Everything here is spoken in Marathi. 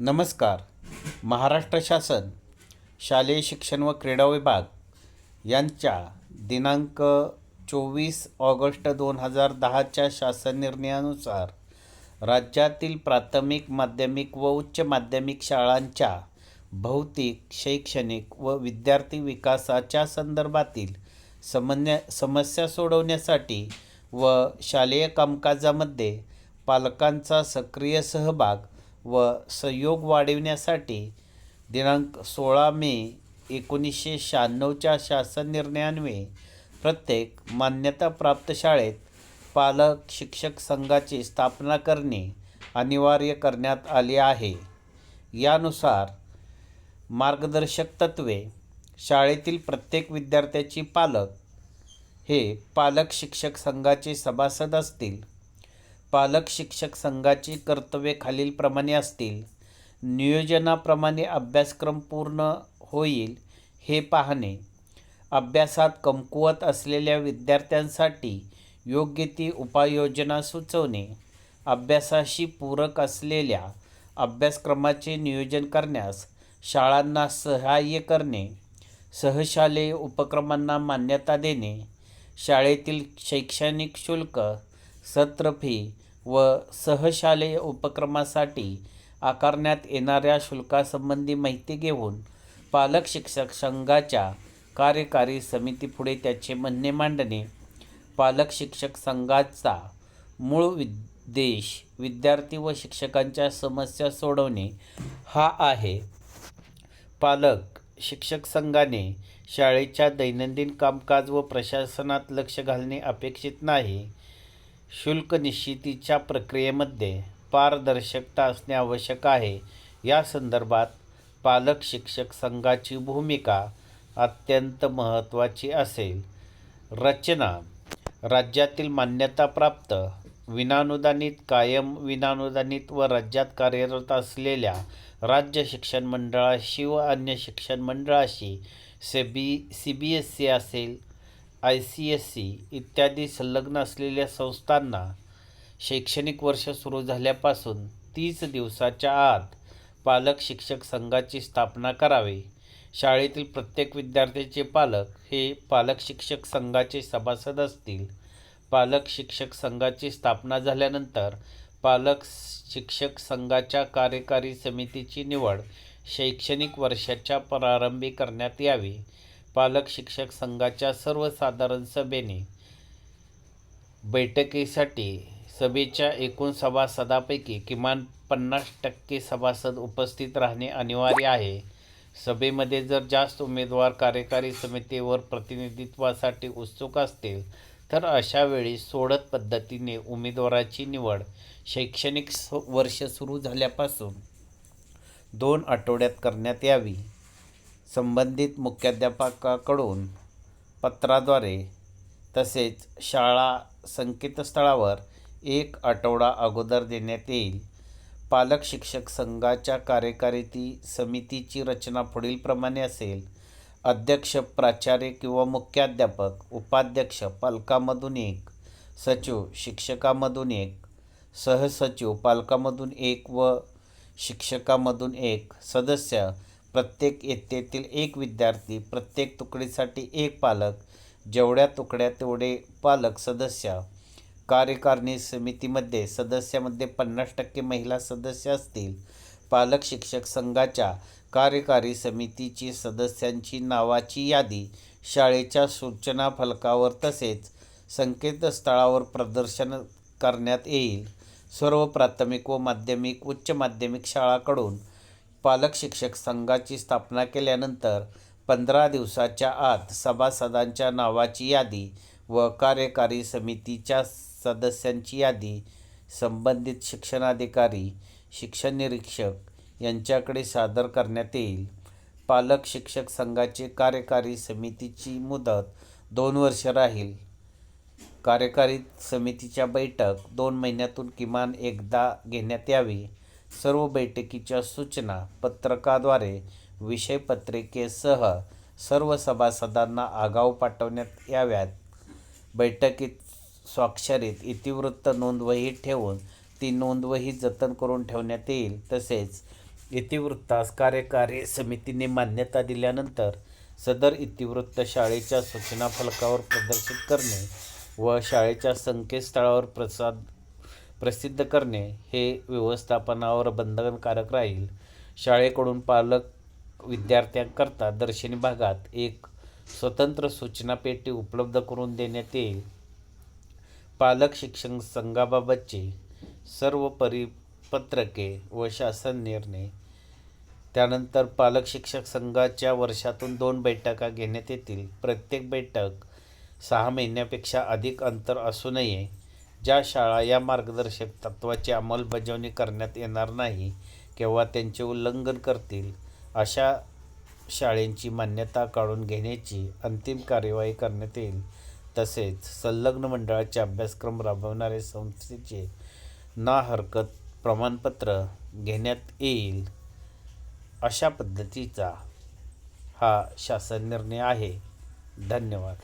नमस्कार. महाराष्ट्र शासन शालेय शिक्षण व क्रीडा विभाग यांच्या दिनांक चोवीस ऑगस्ट दोन हजार दहाच्या शासन निर्णयानुसार राज्यातील प्राथमिक माध्यमिक व उच्च माध्यमिक शाळांच्या भौतिक शैक्षणिक व विद्यार्थी विकासाच्या संदर्भातील समन्य समस्या सोडवण्यासाठी व शालेय कामकाजामध्ये पालकांचा सक्रिय सहभाग व सहयोग वाढविण्यासाठी दिनांक सोळा मे एकोणीसशे शहाण्णवच्या शासन निर्णयान्वये प्रत्येक मान्यताप्राप्त शाळेत पालक शिक्षक संघाची स्थापना करणे अनिवार्य करण्यात आले आहे. यानुसार मार्गदर्शक तत्त्वे शाळेतील प्रत्येक विद्यार्थ्याची पालक हे पालक शिक्षक संघाचे सभासद असतील. पालक शिक्षक संघाची कर्तव्ये खालीलप्रमाणे असतील. नियोजनाप्रमाणे अभ्यासक्रम पूर्ण होईल हे पाहणे. अभ्यासात कमकुवत असलेल्या विद्यार्थ्यांसाठी योग्य ती उपाययोजना सुचवणे. अभ्यासाशी पूरक असलेल्या अभ्यासक्रमाचे नियोजन करण्यास शाळांना सहाय्य करणे. सहशालेय उपक्रमांना मान्यता देणे. शाळेतील शैक्षणिक शुल्क सत्र फी व सहशालेय उपक्रमासाठी आकारण्यात येणाऱ्या शुल्कासंबंधी माहिती घेऊन पालक शिक्षक संघाच्या कार्यकारी समितीपुढे त्याचे म्हणणे मांडणे. पालक शिक्षक संघाचा मूळ उद्देश विद्यार्थी व शिक्षकांच्या समस्या सोडवणे हा आहे. पालक शिक्षक संघाने शाळेच्या दैनंदिन कामकाज व प्रशासनात लक्ष घालणे अपेक्षित नाही. शुल्क निश्चितीच्या प्रक्रियेमध्ये पारदर्शकता असणे आवश्यक आहे. या संदर्भात पालक शिक्षक संघाची भूमिका अत्यंत महत्त्वाची असेल. रचना. राज्यातील मान्यताप्राप्त विनानुदानित कायम विनानुदानित व राज्यात कार्यरत असलेल्या राज्य शिक्षण मंडळाशी व अन्य शिक्षण मंडळाशी SEBI B C B S C असेल. आय सी एस सी इत्यादी संलग्न असलेल्या संस्थांना शैक्षणिक वर्ष सुरू झाल्यापासून तीस दिवसाच्या आत पालक शिक्षक संघाची स्थापना करावी. शाळेतील प्रत्येक विद्यार्थ्याचे पालक हे पालक शिक्षक संघाचे सभासद असतील. पालक शिक्षक संघाची स्थापना झाल्यानंतर पालक शिक्षक संघाच्या कार्यकारी समितीची निवड शैक्षणिक वर्षाच्या प्रारंभी करण्यात यावी. पालक शिक्षक संघाच्या सर्वसाधारण सभेने बैठकीसाठी सभेच्या एकूण सभासदापैकी किमान पन्नास टक्के सभासद उपस्थित राहणे अनिवार्य आहे. सभेमध्ये जर जास्त उमेदवार कार्यकारी समितीवर प्रतिनिधित्वासाठी उत्सुक असतील तर अशा वेळी सोडत पद्धतीने उमेदवाराची निवड शैक्षणिक वर्ष सुरू झाल्यापासून दोन आठवड्यात करण्यात यावी. संबंधित मुख्याध्यापकाकडून पत्राद्वारे तसेच शाळा संकेतस्थळावर एक आठवडा अगोदर देण्यात येईल. पालक शिक्षक संघाच्या कार्यकारिती समितीची रचना पुढीलप्रमाणे असेल. अध्यक्ष प्राचार्य किंवा मुख्याध्यापक उपाध्यक्ष पालकामधून एक सचिव शिक्षकामधून एक सहसचिव पालकामधून एक व शिक्षकामधून एक सदस्य प्रत्येक इयत्तेतील एक विद्यार्थी प्रत्येक तुकडीसाठी एक पालक जेवढ्या तुकड्या तेवढे पालक सदस्य. कार्यकारिणी समितीमध्ये सदस्यामध्ये पन्नास टक्के महिला सदस्य असतील. पालक शिक्षक संघाच्या कार्यकारी समितीची सदस्यांची नावाची यादी शाळेच्या सूचना फलकावर तसेच संकेतस्थळावर प्रदर्शन करण्यात येईल. सर्व प्राथमिक व माध्यमिक उच्च माध्यमिक शाळांकडून पालक शिक्षक संघाची स्थापना केल्यानंतर पंधरा दिवसाच्या आत सभासदांच्या नावाची यादी व कार्यकारी समितीच्या सदस्यांची यादी संबंधित शिक्षणाधिकारी शिक्षण निरीक्षक यांच्याकडे सादर करण्यात येईल. पालक शिक्षक संघाचे कार्यकारी समितीची मुदत दोन वर्ष राहील. कार्यकारी समितीच्या बैठक दोन महिन्यातून किमान एकदा घेण्यात यावी. सर्व बैठकीच्या सूचना पत्रकाद्वारे विषयपत्रिकेसह सर्व सभासदांना आगाऊ पाठवण्यात याव्यात. बैठकीत स्वाक्षरीत इतिवृत्त नोंदवही ठेवून ती नोंदवही जतन करून ठेवण्यात येईल. तसेच इतिवृत्तास कार्यकारी समितीने मान्यता दिल्यानंतर सदर इतिवृत्त शाळेच्या सूचना फलकावर प्रदर्शित करणे व शाळेच्या संकेतस्थळावर प्रसाद प्रसिद्ध करणे हे व्यवस्थापनावर बंधनकारक राहील. शाळेकडून पालक विद्यार्थ्यांकरता दर्शनी भागात एक स्वतंत्र सूचना पेटी उपलब्ध करून देण्यात येईल. पालक शिक्षण संघाबाबतची सर्व परिपत्रके व शासन निर्णय. त्यानंतर पालक शिक्षक संघाच्या वर्षातून दोन बैठका घेण्यात येतील. प्रत्येक बैठक सहा महिन्यापेक्षा अधिक अंतर असू नये. ज्या शाळा या मार्गदर्शक तत्त्वाची अंमलबजावणी करण्यात येणार नाही किंवा त्यांचे उल्लंघन करतील अशा शाळेंची मान्यता काढून घेण्याची अंतिम कार्यवाही करण्यात येईल. तसेच संलग्न मंडळाचे अभ्यासक्रम राबवणाऱ्या संस्थेचे ना हरकत प्रमाणपत्र घेण्यात येईल अशा पद्धतीचा हा शासन निर्णय आहे. धन्यवाद.